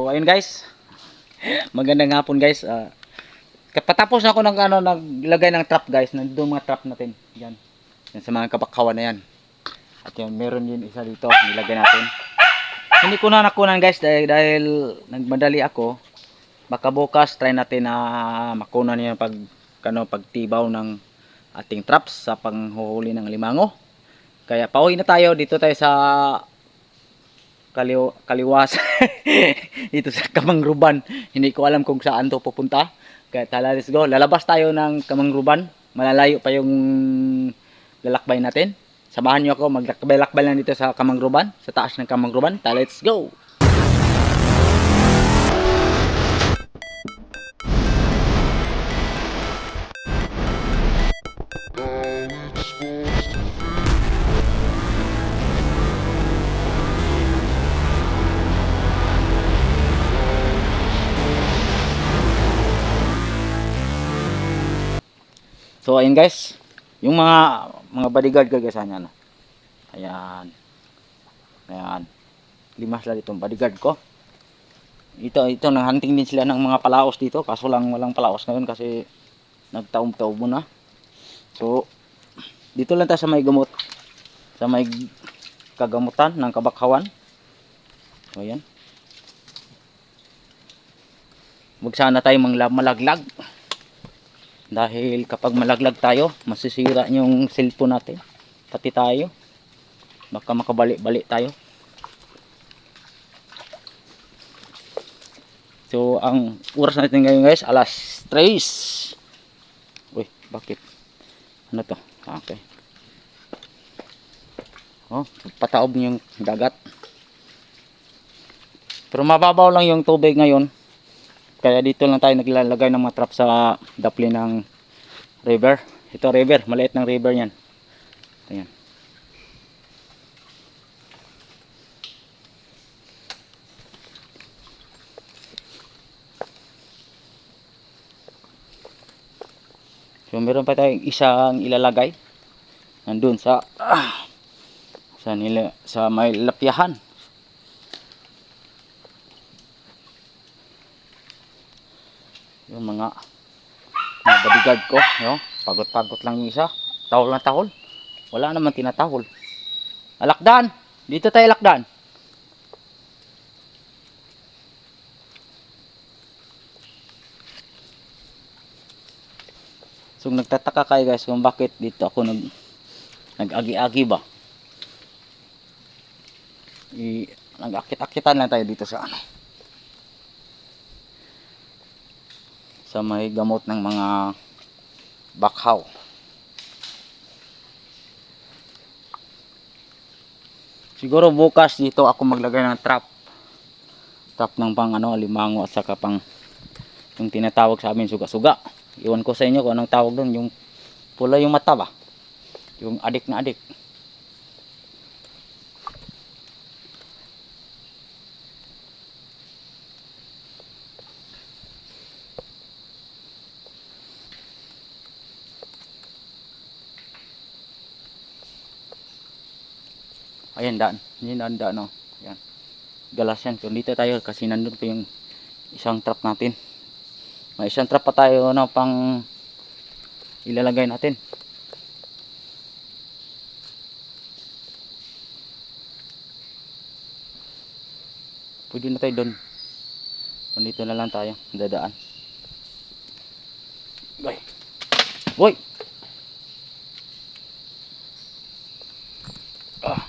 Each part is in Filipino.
So ayun guys. Magandang hapon guys. Kapatapos na ako ng ano naglagay ng trap guys. Nandoon mga trap natin. Yan. Yan sa mga kabakawan na yan. At yun, meron yun isa dito. Nilagay natin. Hindi ko na nakunan guys dahil, dahil nagmadali ako. Baka bukas try natin na makunan yung pag kano pagtibaw ng ating traps sa panghuhuli ng limango. Kaya pauwi na tayo dito tayo sa kaliw kaliwas dito sa Kamangruban. Hindi ko alam kung saan to pupunta. Kaya tala, let's go. Lalabas tayo ng Kamangruban. Malalayo pa yung lalakbay natin. Samahan niyo ako maglakbay-lakbay lang dito sa Kamangruban, sa taas ng Kamangruban. Tala, let's go. So ayun guys, yung mga mga bodyguard gagasan niya na. Ayan. Ayan. Lima sila dito bodyguard ko. Ito ito nang hunting din sila ng mga palaos dito kaso lang walang palaos ngayon kasi nagtaom-taom muna. So dito lang tayo sa may gamot sa may kagamutan ng kabakhawan. So ayan. Huwag sana tayo malaglag. Dahil kapag malaglag tayo, masisira yung cellphone natin. Pati tayo. Baka makabalik-balik tayo. So, ang oras natin ngayon guys, alas 3. Uy, bakit? Ano to? Ah, Okay. Oh, pataob yung dagat. Pero mababaw lang yung tubig ngayon. Kaya dito lang tayo naglalagay ng mga trap sa dapli ng river. Ito river, maliit ng river yan. Ayan. So meron pa tayong isang ilalagay. Nandun sa ah, sa nila sa may lapyahan. Yung mga bodyguard ko no? pagod-pagod lang yung isa. Tahol na tahol wala naman tinatahol alakdan! Dito tayo alakdan! So nagtataka kayo guys kung bakit dito ako nag nag-agi-agi ba? I, nag-akit-akitan lang tayo dito sa ano sa may gamot ng mga bakhaw. Siguro bukas dito ako maglagay ng trap. Trap ng pang ano, limango at saka pang yung tinatawag sa amin suga-suga. Iwan ko sa inyo kung anong tawag doon, yung pula yung mata ba? Yung adik na adik. Ayan daan. Yan ang daan oh. Yan. Galas yan. Kung dito tayo kasi nandun pa yung isang trap natin. May isang trap pa tayo na pang ilalagay natin. Pwede na tayo doon. Nandito na lang tayo. Dadaan. Boy. Boy. Ah.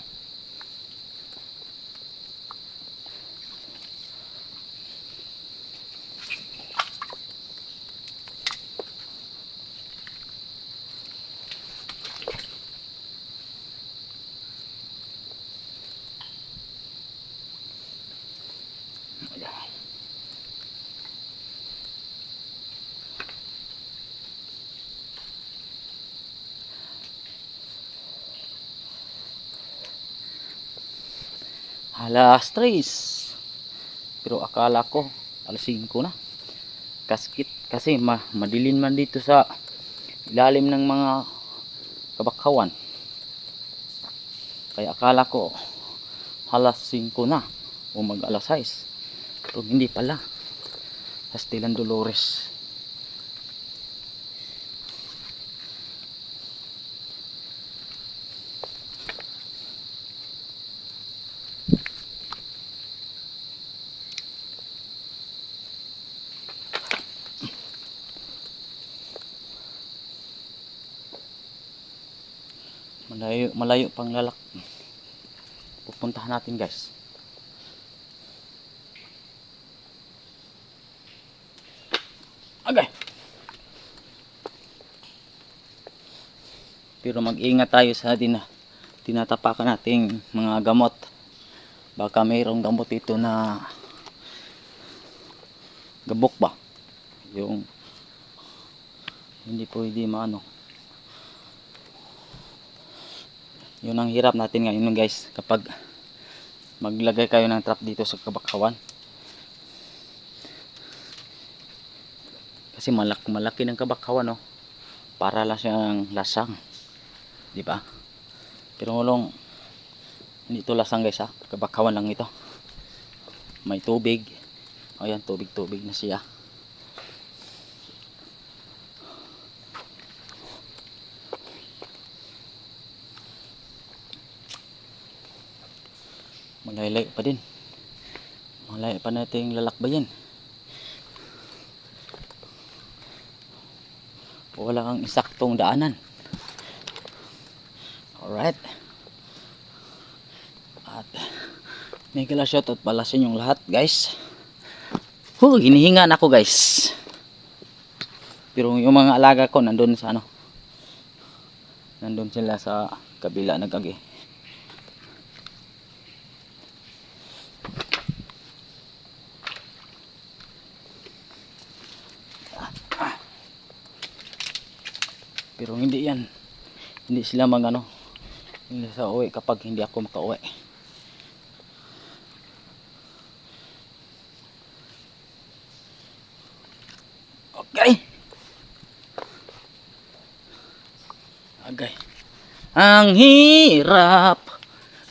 Ayan. Alas 3. Pero akala ko alas 5 na. Kaskit kasi ma madilin man dito sa ilalim ng mga kabakawan. Kaya akala ko alas 5 na o mag alas 6. Pero hindi pala. Pastilan Dolores. Malayo, pang lalak. Pupuntahan natin guys. Agay. Pero mag-ingat tayo sa din tinatapakan nating mga gamot. Baka mayroong gamot ito na gabok ba? Yung hindi pwede maano. Yun ang hirap natin ngayon guys kapag maglagay kayo ng trap dito sa kabakawan. Kasi malak malaki ng kabakawan no. Para lang siyang lasang. 'Di ba? Pero ngulong hindi ito lasang guys ha. Kabakawan lang ito. May tubig. Ayan, tubig-tubig na siya. Malaylay pa din. Malay pa nating lalakbayin. Wala kang isaktong daanan. Alright. At may kala shoutout pala sa inyong lahat guys. Huh, hinihinga na ako guys. Pero yung mga alaga ko nandun sa ano. Nandun sila sa kabila nagagi. Pero hindi yan. Hindi sila mag ano. Hindi sa uwi kapag hindi ako makauwi. Okay. Agay. Ang hirap.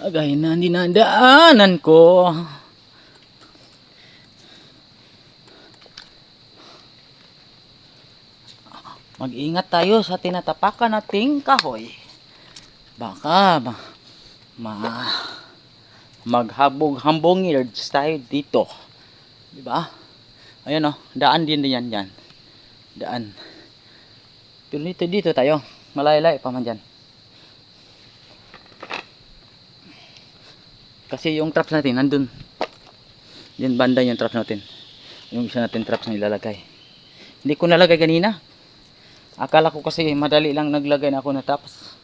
Agay na dinadaanan ko. Mag-ingat tayo sa tinatapakan nating kahoy. Baka ma, ma maghabog-hambong tayo dito. 'Di ba? Ayun oh, daan din yan yan. Daan. Dito dito tayo. Malaylay pa man dyan. Kasi yung traps natin nandun. Yan banda yung traps natin. Yung isa natin traps na ilalagay. Hindi ko nalagay kanina. Akala ko kasi madali lang naglagay na ako na tapos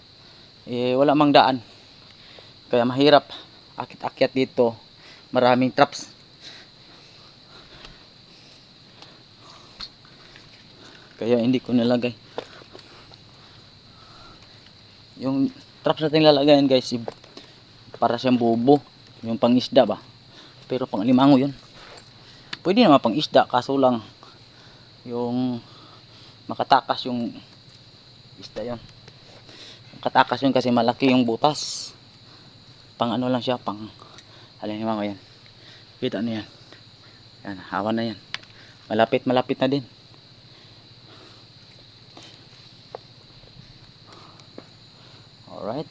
eh wala mang daan. Kaya mahirap akit-akyat dito. Maraming traps. Kaya hindi ko nilagay. Yung traps natin lalagayan guys, i- para siyang bubo. Yung pangisda ba? Pero pang limango yun. Pwede naman pang isda, kaso lang yung makatakas yung isda yun. Makatakas yun kasi malaki yung butas. Pang ano lang siya, pang alin limango yan. Kita niyo yan. Yan, hawan na yan. Malapit, malapit na din. Alright.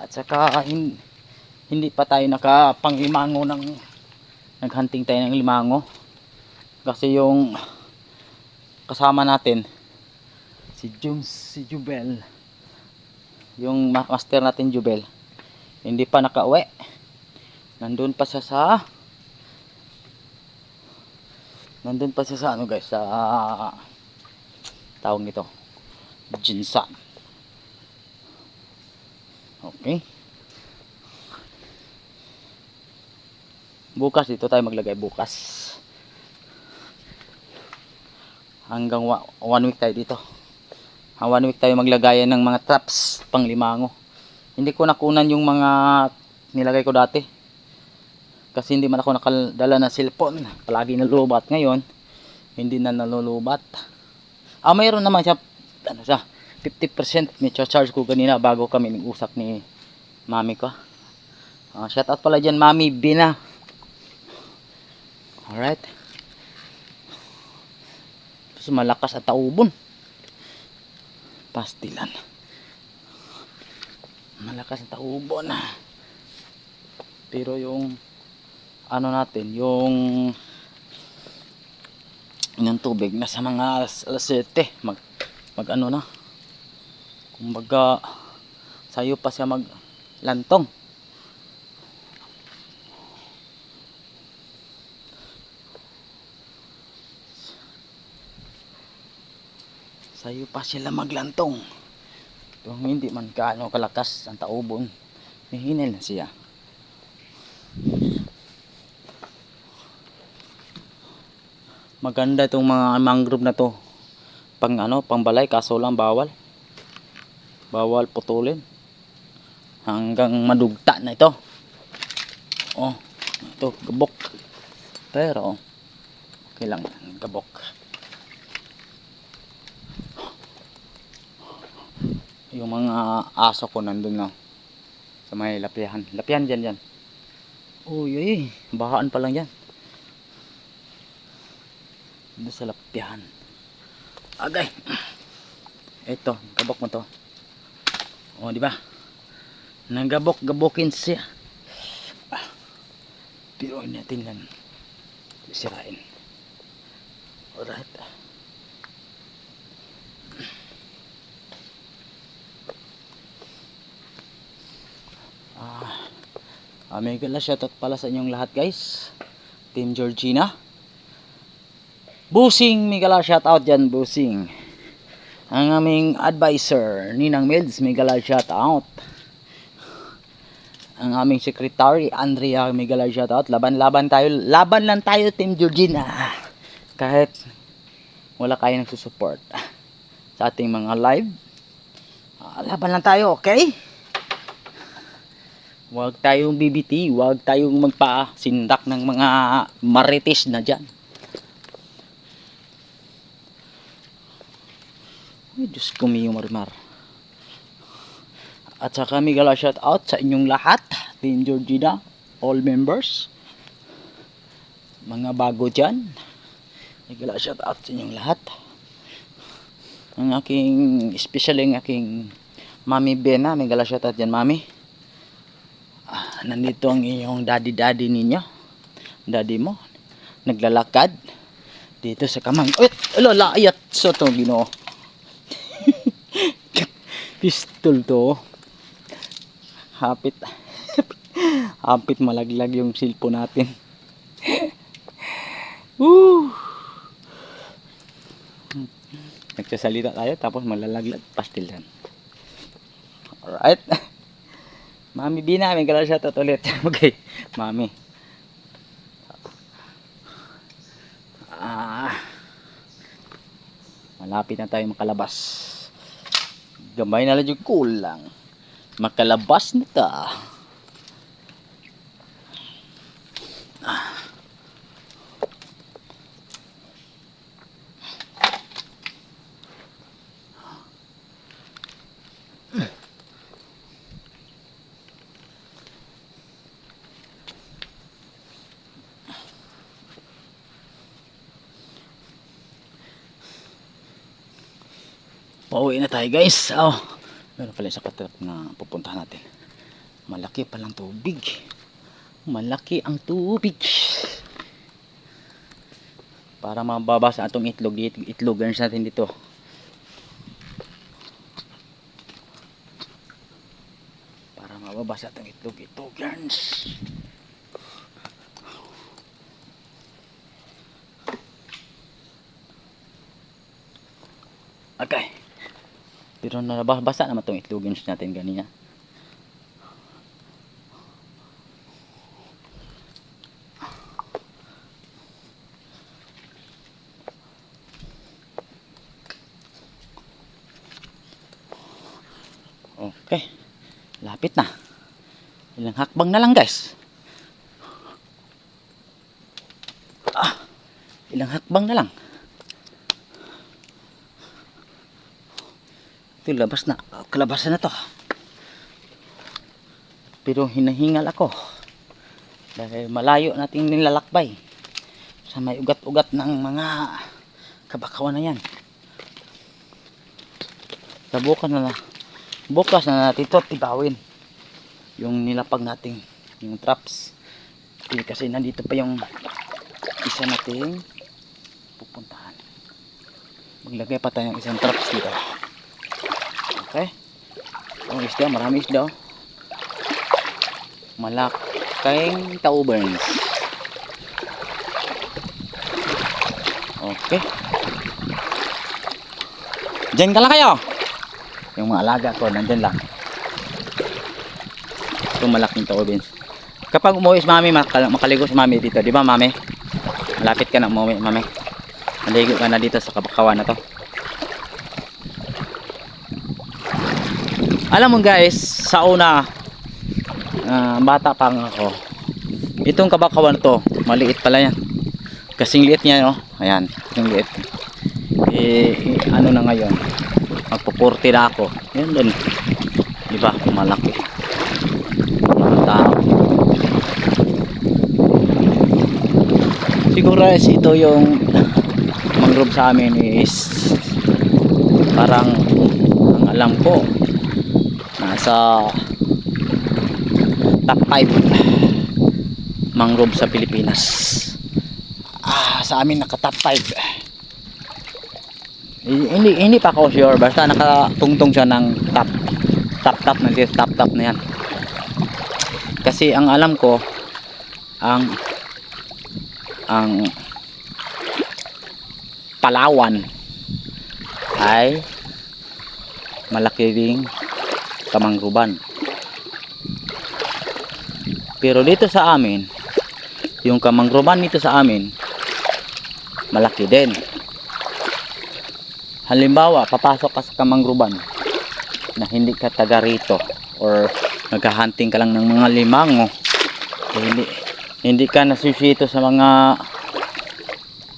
At saka hin- hindi pa tayo nakapang-limango ng naghunting tayo ng limango. Kasi yung kasama natin si Jums, si Jubel. Yung ma- master natin Jubel. Hindi pa nakauwi. Nandun pa siya sa Nandun pa siya sa ano guys sa tawag nito Jinsan okay bukas dito tayo maglagay bukas. Hanggang one week tayo dito. Ah, one week tayo maglagayan ng mga traps pang limango hindi ko nakunan yung mga nilagay ko dati. Kasi hindi man ako nakadala ng cellphone. Palagi nalulubat ngayon hindi na nalulubat. Ah, mayroon naman siya, ano siya, 50% may charge ko kanina bago kami nag-usap ni mami ko. Ah, shout out pala dyan, Mami Bina. Alright. Tapos malakas at taubon. Pastilan. Malakas at taubon. Pero yung ano natin, yung yung tubig nasa mga alas, alas 7 mag mag ano na kumbaga sayo pa siya mag lantong sayo pa sila maglantong. Kung hindi man kaano kalakas ang taubon mihinil na siya. Maganda itong mga mangrove na to. Pang ano pang balay kaso lang bawal. Bawal putulin. Hanggang madugta na ito. Oh ito gabok. Pero okay lang gabok yung mga aso ko nandun na sa may lapihan. Lapihan dyan yan uy uy bahaan pa lang yan. Doon sa lapihan. Agay ito gabok mo to. O di ba? Nagabok gabokin siya. Pero natin lang sirain. Alright ah, may gala shoutout pala sa inyong lahat guys Team Georgina Busing, Migala shout out dyan, Busing. Ang aming advisor, Ninang Mills, Migala shout out. Ang aming secretary, Andrea, Migala shout out. Laban-laban tayo, laban lang tayo, Team Georgina. Kahit wala kayo nagsusupport sa ating mga live. Ah, laban lang tayo, okay? Huwag tayong BBT, huwag tayong magpa-sindak ng mga marites na dyan. Ay, Diyos ko miyo marimar. At saka may gala shout out sa inyong lahat, Team Georgina, all members, mga bago dyan. May gala shout out sa inyong lahat. Ang aking, especially ang aking Mami Bena, may gala shout out dyan, Mami. Ah, nandito ang inyong daddy-daddy ninyo. Daddy mo. Naglalakad. Dito sa kamang. Uy! Alala! Ayat! So to, ginoo pistol to hapit hapit malaglag yung cellphone natin Woo! nagsasalita tayo tapos malalaglag pastilan alright mami bina may gala siya ulit. Okay mami. Ah. Malapit na tayo makalabas. Gamay na lang yung kulang. Makalabas na ta Pauwi na tayo guys. Oh. Meron pala sa katrap na pupuntahan natin. Malaki palang tubig. Malaki ang tubig. Para mababasa atong itlog dito. Itlogan natin dito. Para mababasa atong itlog. Itlogans. Okay. Pero nabasa naman itong itlogins natin kanina. Okay. Lapit na. Ilang hakbang na lang guys. Ah, ilang hakbang na lang. Ito, labas na. Kalabasan na to. Pero hinahingal ako. Dahil malayo nating nilalakbay. Sa may ugat-ugat ng mga kabakawan na yan. Sa bukas na, bukas na natin ito tibawin. Yung nilapag nating, yung traps. Kasi nandito pa yung isa nating pupuntahan. Maglagay pa tayong isang traps dito. Okay? Ang isda, marami isda oh. Malaking tauberns. Okay. Diyan ka lang kayo. Yung mga alaga ko, nandyan lang. Itong malaking tauberns. Kapag umuwi si mami, makal- makaligo si mami dito. Di ba mami? Malapit ka na umuwi, mami. Maligo ka na dito sa kabakawan na to. Alam mo guys, sa una, ah, bata pa nga ako, itong kabakawan to, maliit pala yan. Kasing liit niya, no? Ayan, kasing liit. Eh, eh, ano na ngayon, magpupurti na ako. Yan din. Di ba? Malaki. Siguro is ito yung mangrove sa amin is parang ang alam ko nasa top 5 mangrove sa Pilipinas. Ah, sa amin naka top 5 hindi, hindi pa ako sure. Basta nakatungtong siya ng top top top na top top na yan. Kasi ang alam ko ang ang Palawan ay malaki ring kamangruban. Pero dito sa amin, yung kamangruban dito sa amin, malaki din. Halimbawa, papasok ka sa kamangruban na hindi ka taga rito or naghahunting ka lang ng mga limango, eh, hindi, hindi ka nasusito sa mga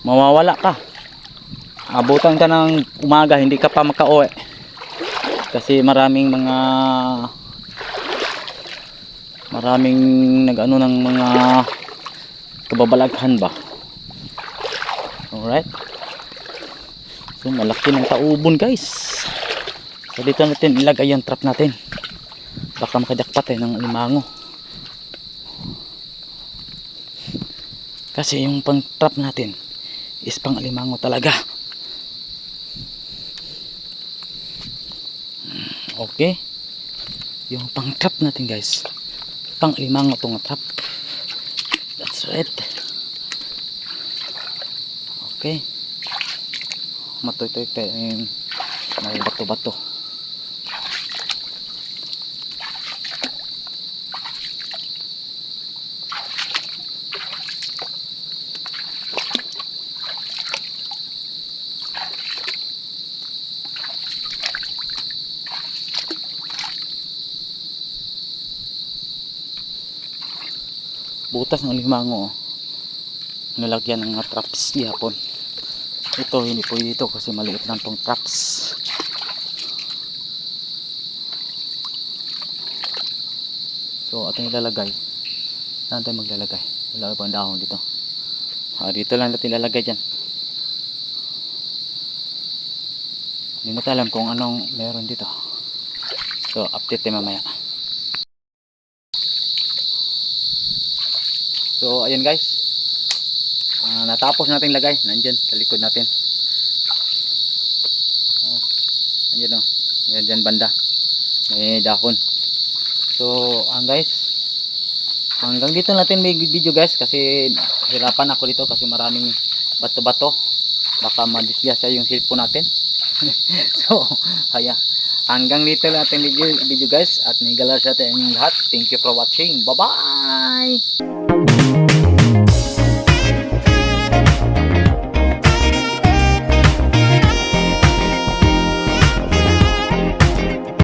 mawawala ka abutan ka ng umaga hindi ka pa makauwi kasi maraming mga maraming nag-ano ng mga kababalaghan ba? Alright. So malaki ng taubon guys. So dito natin ilagay yung trap natin. Baka makajakpat eh ng limango kasi yung pang trap natin is pang limango talaga Okay. Yung pang trap natin guys. Pang limang itong trap. That's right. Okay. Matoy-toy tayo may bato-bato. Butas ng limango oh. nilagyan ng traps yapon ito hindi po dito kasi maliit lang tong traps. So ating ilalagay. Saan tayo maglalagay? Wala pa ang dahon dito. Ah, dito lang natin ilalagay dyan. Hindi natin alam kung anong meron dito. So update tayo mamaya So ayun guys. Ah, natapos nating lagay. Nandiyan sa likod natin. Ah, nandiyan oh. Ayan dyan banda. May dahon. So ang guys. Hanggang dito natin may video guys kasi hirapan ako dito kasi maraming bato-bato. Baka madisgrasya yung cellphone natin. so, kaya hanggang dito natin video guys at nigalas natin yung lahat. Thank you for watching. Bye-bye!